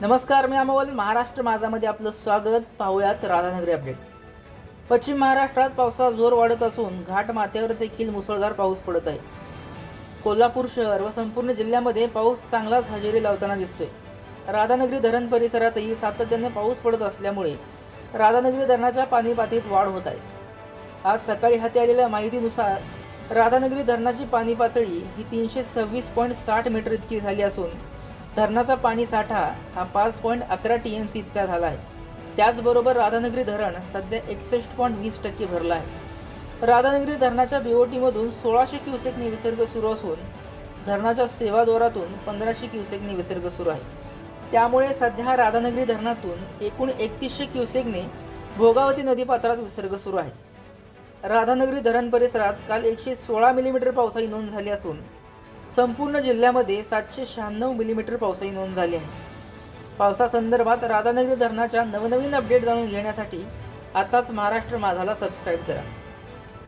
नमस्कार मी अमोल. महाराष्ट्र माझामध्ये आपलं स्वागत. पाहूयात राधानगरी अपडेट. पश्चिम महाराष्ट्रात पावसाचा जोर वाढत असून घाट माथ्यावर देखील मुसळधार पाऊस पडत आहे. कोल्हापूर शहर व संपूर्ण जिल्ह्यामध्ये पाऊस चांगलाच हजेरी लावताना दिसतोय. राधानगरी धरण परिसरातही सातत्याने पाऊस पडत असल्यामुळे राधानगरी धरणाच्या पाणी पातळीत वाढ होत आहे. आज सकाळी हाती आलेल्या माहितीनुसार राधानगरी धरणाची पाणी पातळी ही तीनशे सव्वीस पॉईंट साठ मीटर इतकी झाली असून धरणाचा पाणी साठा हा पाच पॉईंट अकरा टी एम सी इतका झाला आहे. त्याचबरोबर राधानगरी धरण सध्या एकसष्ट पॉईंट वीस टक्के भरलं आहे. राधानगरी धरणाच्या बीओटीमधून सोळाशे क्युसेकने विसर्ग सुरू असून धरणाच्या सेवाद्वारातून पंधराशे क्युसेकने विसर्ग सुरू आहे. त्यामुळे सध्या राधानगरी धरणातून एकूण एकतीसशे क्युसेकने भोगावती नदीपात्रात विसर्ग सुरू आहे. राधानगरी धरण परिसरात काल एकशे सोळा मिलीमीटर पावसाची नोंद झाली असून संपूर्ण जिल्ह्यामध्ये सातशे शहाण्णव मिलीमीटर पावसाची नोंद झाली आहे. पावसासंदर्भात राधानगरी धरणाच्या नवनवीन अपडेट जाणून घेण्यासाठी आताच महाराष्ट्र माझाला सबस्क्राईब करा.